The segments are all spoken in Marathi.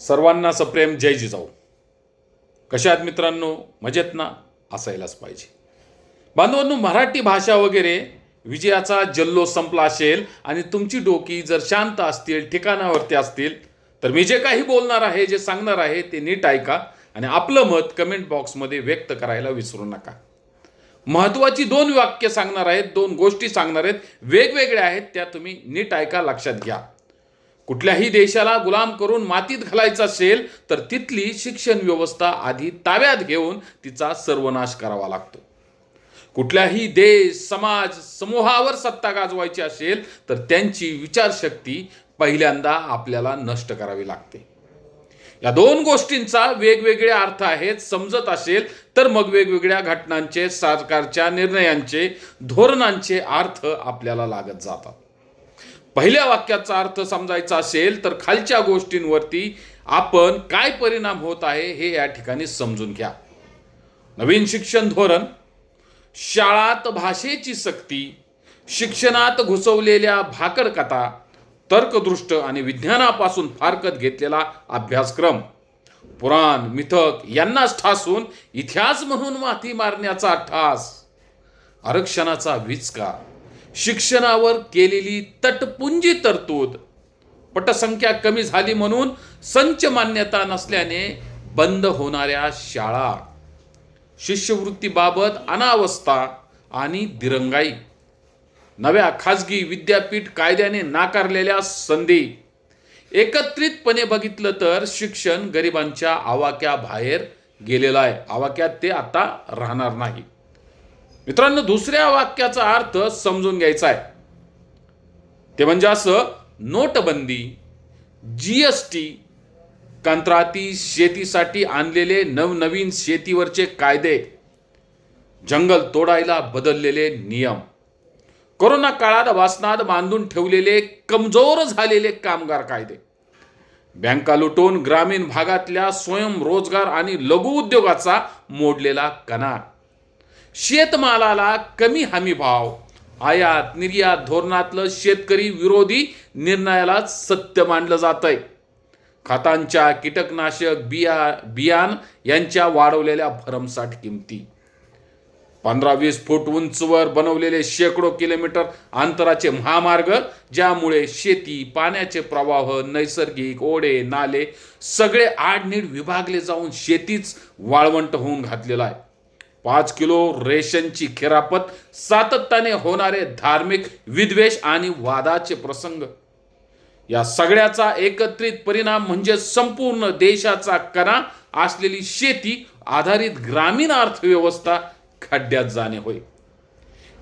सर्वांना सप्रेम जय जिजाऊ. कशा आहेत मित्रांनो मजेत ना असायलाच पाहिजे. बांधवांनो मराठी भाषा वगैरे विजयाचा जल्लोष संपला असेल आणि तुमची डोकी जर शांत असतील ठिकाणावरती असतील तर मी जे काही बोलणार आहे जे सांगणार आहे ते नीट ऐका आणि आपलं मत कमेंट बॉक्समध्ये व्यक्त करायला विसरू नका. महत्त्वाची दोन वाक्य सांगणार आहेत दोन गोष्टी सांगणार आहेत वेगवेगळ्या आहेत त्या तुम्ही नीट ऐका लक्षात घ्या. कुठल्याही देशाला गुलाम करून मातीत घालायचं असेल तर तिथली शिक्षण व्यवस्था आधी ताब्यात घेऊन तिचा सर्वनाश करावा लागतो. कुठल्याही देश समाज समूहावर सत्ता गाजवायची असेल तर त्यांची विचारशक्ती पहिल्यांदा आपल्याला नष्ट करावी लागते. या दोन गोष्टींचा वेगवेगळे अर्थ आहेत. समजत असेल तर मग वेगवेगळ्या घटनांचे सरकारच्या निर्णयांचे धोरणांचे अर्थ आपल्याला लागत जातात. पहिल्या वाक्याचा अर्थ समजायचा असेल तर खालच्या गोष्टींवरती आपण काय परिणाम होत आहे हे या ठिकाणी समजून घ्या. नवीन शिक्षण धोरण शाळात भाषेची सक्ती शिक्षणात घुसवलेल्या भाकडकथा तर्कदृष्ट आणि विज्ञानापासून फारकत घेतलेला अभ्यासक्रम पुराण मिथक यांनाच ठासून इतिहास म्हणून माथी मारण्याचा ठास आरक्षणाचा विचका शिक्षणावर केलेली तटपुंजी तरतूद. पटसंख्या कमी झाली म्हणून संच मान्यता नसल्याने बंद होणाऱ्या शाळा. शिष्यवृत्तीबाबत अनावस्था आणि दिरंगाई. नव्या खाजगी विद्यापीठ कायद्याने नाकारलेल्या संधी. एकत्रितपणे बघितलं तर शिक्षण गरिबांच्या आवाक्याबाहेर गेलेलं आहे. आवाक्यात ते आता राहणार नाही. मित्रांनो दुसऱ्या वाक्याचा अर्थ समजून घ्यायचा आहे. ते म्हणजे असं नोटबंदी जी एस टी कंत्राटी शेतीसाठी आणलेले नवनवीन शेतीवरचे कायदे जंगल तोडायला बदललेले नियम कोरोना काळात वासनात बांधून ठेवलेले कमजोर झालेले कामगार कायदे बँका लुटून ग्रामीण भागातल्या स्वयंरोजगार आणि लघु उद्योगाचा मोडलेला कणा शेतमालाला कमी हमी भाव. आयात निर्यात धोरणातलं शेतकरी विरोधी निर्णयाला सत्य मानलं जात आहे खतांच्या कीटकनाशक बिया बियाण यांच्या वाढवलेल्या भरमसाठ किमती. पंधरा वीस फूट उंचवर बनवलेले शेकडो किलोमीटर अंतराचे महामार्ग ज्यामुळे शेती पाण्याचे प्रवाह नैसर्गिक ओढे नाले सगळे आडनीड विभागले जाऊन शेतीच वाळवंट होऊन घातलेला आहे. पाच किलो रेशनची खेरापत सातत्याने होणारे धार्मिक विद्वेष आणि वादाचे प्रसंग. या सगळ्याचा एकत्रित परिणाम म्हणजे संपूर्ण देशाचा कणा असलेली शेती आधारित ग्रामीण अर्थव्यवस्था खड्ड्यात जाणे होय.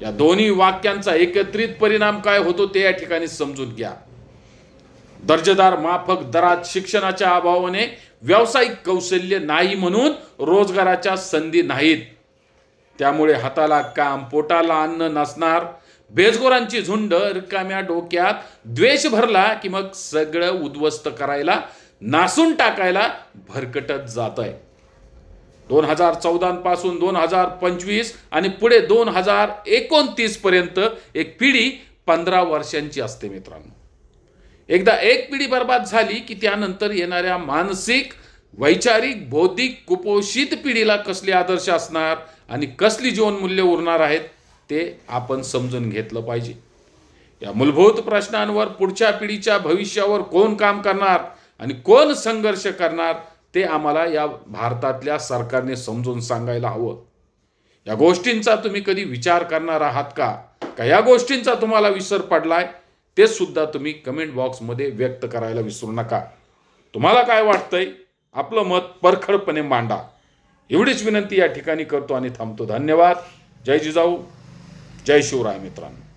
या दोन्ही वाक्यांचा एकत्रित परिणाम काय होतो ते या ठिकाणी समजून घ्या. दर्जेदार माफक दरात शिक्षणाच्या अभावाने व्यावसायिक कौशल्य नाही म्हणून रोजगाराच्या संधी नाहीत. त्यामुळे हाताला काम पोटाला अन्न नसणार. बेजगोरांची झुंड रिकाम्या डोक्यात. द्वेष भरला की मग सगळं उद्ध्वस्त करायला नासून टाकायला भरकटत जात आहे दोन हजार चौदापासून दोन हजार पंचवीस आणि पुढे दोन हजार एकोणतीस पर्यंत एक पिढी पंधरा वर्षांची असते मित्रांनो. एकदा एक पिढी बर्बाद झाली की त्यानंतर येणाऱ्या मानसिक वैचारिक बौद्धिक कुपोषित पिढीला कसले आदर्श असणार? आणि कसली जीवनमूल्य उरणार आहेत ते आपण समजून घेतलं पाहिजे. या मूलभूत प्रश्नांवर पुढच्या पिढीच्या भविष्यावर कोण काम करणार आणि कोण संघर्ष करणार ते आम्हाला या भारतातल्या सरकारने समजून सांगायला हवं. या गोष्टींचा तुम्ही कधी विचार करणार आहात का? का या गोष्टींचा तुम्हाला विसर पडलाय? ते सुद्धा तुम्ही कमेंट बॉक्समध्ये व्यक्त करायला विसरू नका. तुम्हाला काय वाटतंय? आपलं मत परखडपणे मांडा. एवढीच विनंती या ठिकाणी करतो आणि थांबतो. धन्यवाद. जय जिजाऊ. जय शिवराय मित्रांनो.